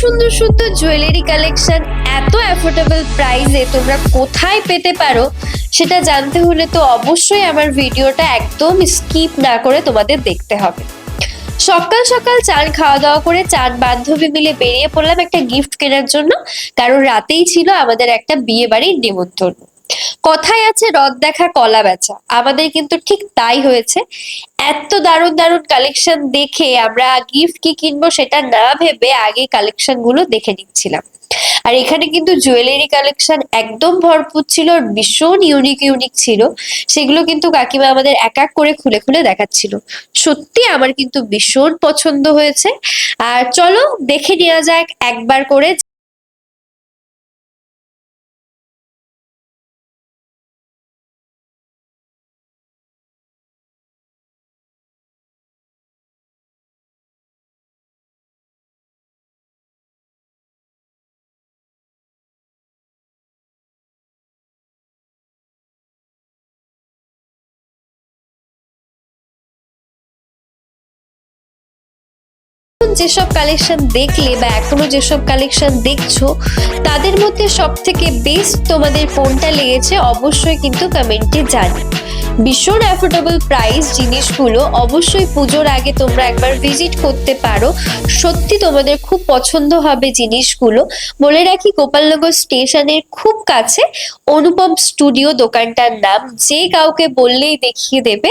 সুন্দর সুন্দর jewellery collection এত অ্যাফোর্ডেবল প্রাইসে তোমরা কোথায় পেতে পারো, সেটা জানতে হলে তো অবশ্যই আমার ভিডিওটা একদম স্কিপ না করে তোমাদের দেখতে হবে। সকাল সকাল চান খাওয়া দাওয়া করে চান বান্ধবী মিলে বেরিয়ে পড়লাম একটা গিফট কেনার জন্য, কারণ রাতেই ছিল আমাদের একটা বিয়ে বাড়ির নিমন্ত্রণ। কথায় আছে, রদ দেখা, কলা বেচা। আমাদের কিন্তু ঠিক তাই হয়েছে। এত দারুণ দারুণ কালেকশন দেখে আমরা গিফট কি কিনবো সেটা না ভেবে আগে কালেকশনগুলো দেখে নিচ্ছিলাম। আর এখানে কিন্তু জুয়েলারি কালেকশন একদম ভরপুর ছিল, ভীষণ ইউনিক ইউনিক ছিল। সেগুলো কিন্তু কাকিমা আমাদের এক এক করে খুলে খুলে দেখাচ্ছিল। সত্যি আমার কিন্তু ভীষণ পছন্দ হয়েছে। আর চলো দেখে নেওয়া যাক একবার করে যেসব কালেকশন দেখলে বা এখনও যেসব কালেকশন দেখছ, তাদের মধ্যে সব থেকে বেস্ট তোমাদের ফোনটা লেগেছে অবশ্যই কিন্তু কমেন্টে জানি ভীষণ অ্যাফোর্ডেবল প্রাইস জিনিসগুলো অবশ্যই পুজোর আগে তোমরা একবার ভিজিট করতে পারো। সত্যি তোমাদের খুব পছন্দ হবে জিনিসগুলো। বলে রাখি, গোপালনগর স্টেশনের খুব কাছে অনুপম স্টুডিও দোকানটার নাম। যে কাউকে বললেই দেখিয়ে দেবে।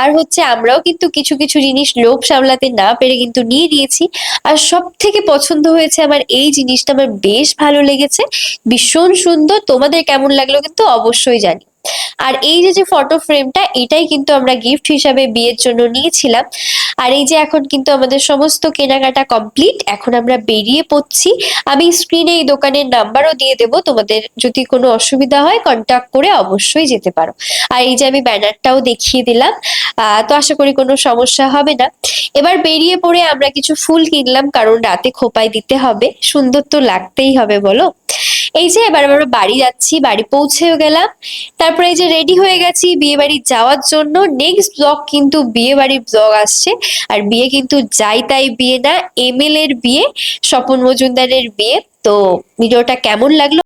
আর হচ্ছে আমরাও কিন্তু কিছু কিছু জিনিস লোভ সামলাতে না পেরে কিন্তু নিয়ে নিয়েছি আর সব থেকে পছন্দ হয়েছে আমার এই জিনিসটা, আমার বেশ ভালো লেগেছে। ভীষণ সুন্দর, তোমাদের কেমন লাগল কিন্তু অবশ্যই জানি। আর এই যে যে ফটো ফ্রেমটা এটাই কিন্তু আমরা গিফট হিসাবে বিয়ের জন্য নিয়েছিলাম। আর এই যে এখন কিন্তু আমাদের সমস্ত কেনাকাটা কমপ্লিট এখন আমরা বেরিয়ে পড়ছি। আমি স্ক্রিনে এই দোকানের নাম্বারও দিয়ে দেবো, তোমাদের যদি কোনো অসুবিধা হয় কন্ট্যাক্ট করে অবশ্যই যেতে পারো। আর এই যে আমি ব্যানারটাও দেখিয়ে দিলাম তো আশা করি কোনো সমস্যা হবে না। এবার বেরিয়ে পড়ে আমরা কিছু ফুল কিনলাম, কারণ রাতে খোপায় দিতে হবে, সুন্দর তো লাগতেই হবে, বলো। এই যে এবার আমরা বাড়ি যাচ্ছি, বাড়ি পৌঁছেও গেলাম। তারপরে এই যে রেডি হয়ে গেছি বিয়ে বাড়ি যাওয়ার জন্য। নেক্সট ব্লগ কিন্তু বিয়ে বাড়ির ব্লগ আসছে। আর বিয়ে কিন্তু যাই তাই বিয়ে না, এম এর বিয়ে, স্বপন মজুমদারের বিয়ে। তো ভিডিওটা কেমন লাগল?